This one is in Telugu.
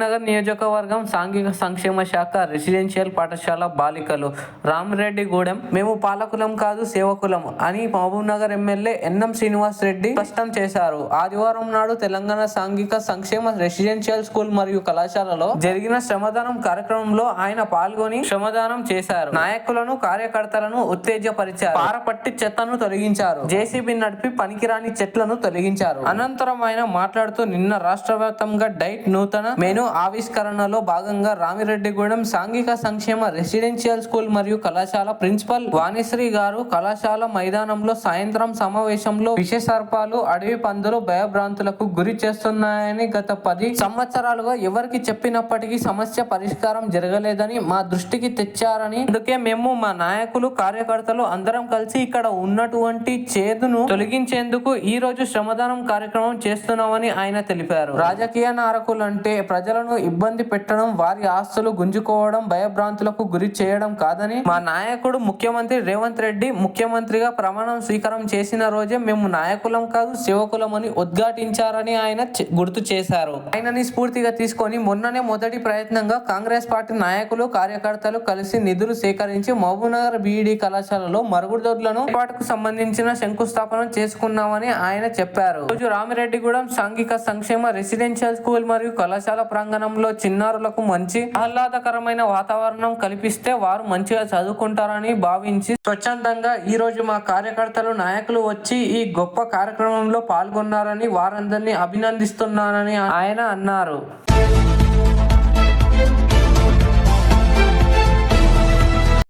మహబూబ్నగర్ నియోజకవర్గం సాంఘిక సంక్షేమ శాఖ రెసిడెన్షియల్ పాఠశాల బాలికలు. రామరెడ్డిగూడెం మేము పాలకులం కాదు సేవకులం అని మహబూబ్నగర్ ఎమ్మెల్యే ఎన్ఎం శ్రీనివాస్ రెడ్డి స్పష్టం చేశారు. ఆదివారం నాడు తెలంగాణ సాంఘిక సంక్షేమ రెసిడెన్షియల్ స్కూల్ మరియు కళాశాలలో జరిగిన శ్రమదానం కార్యక్రమంలో ఆయన పాల్గొని శ్రమదానం చేశారు. నాయకులను కార్యకర్తలను ఉత్తేజపరిచారు. పారపట్టి చెత్తను తొలగించారు. జేసీబీ నడిపి పనికిరాని చెట్లను తొలగించారు. అనంతరం ఆయన మాట్లాడుతూ నిన్న రాష్ట్ర వ్యాప్తంగా డైట్ నూతన మెను ఆవిష్కరణలో భాగంగా రామిరెడ్డిగూడెం సాంఘిక సంక్షేమ రెసిడెన్షియల్ స్కూల్ మరియు కళాశాల ప్రిన్సిపల్ వాణిశ్రీ గారు కళాశాల మైదానంలో సాయంత్రం సమావేశంలో విష సర్పాలు అడవి పందులు భయభ్రాంతులకు గురి చేస్తున్నాయని గత పది సంవత్సరాలుగా ఎవరికి చెప్పినప్పటికీ సమస్య పరిష్కారం జరగలేదని మా దృష్టికి తెచ్చారని. అందుకే మేము మా నాయకులు కార్యకర్తలు అందరం కలిసి ఇక్కడ ఉన్నటువంటి చేదును తొలగించేందుకు ఈ రోజు శ్రమదానం కార్యక్రమం చేస్తున్నామని ఆయన తెలిపారు. రాజకీయ నాయకులంటే ప్రజలను ఇబ్బంది పెట్టడం వారి ఆస్తులు గుంజుకోవడం భయభ్రాంతులకు గురి చేయడం కాదని మా నాయకుడు ముఖ్యమంత్రి రేవంత్ రెడ్డి ముఖ్యమంత్రిగా ప్రమాణం స్వీకారం చేసిన రోజే మేము నాయకులం కాదు సేవకులమని ఉద్ఘాటించారని ఆయన గుర్తు చేశారు. ఆయనని స్ఫూర్తిగా తీసుకొని మొన్ననే మొదటి ప్రయత్నంగా కాంగ్రెస్ పార్టీ నాయకులు కార్యకర్తలు కలిసి నిధులు సేకరించి మహబూబ్నగర్ బీఈడి కళాశాలలో మరుగుదొడ్లను ఏర్పాటుకు సంబంధించిన శంకుస్థాపన చేసుకున్నామని ఆయన చెప్పారు. రోజు రామిరెడ్డిగూడెం సాంఘిక సంక్షేమ రెసిడెన్షియల్ స్కూల్ మరియు కళాశాల ప్రాంగణంలో చిన్నారులకు మంచి ఆహ్లాదకరమైన వాతావరణం కల్పిస్తే వారు మంచిగా చదువుకుంటారని భావించి స్వచ్ఛందంగా ఈ రోజు మా కార్యకర్తలు నాయకులు వచ్చి ఈ గొప్ప కార్యక్రమంలో పాల్గొన్నారని వారందరినీ అభినందిస్తున్నానని ఆయన అన్నారు.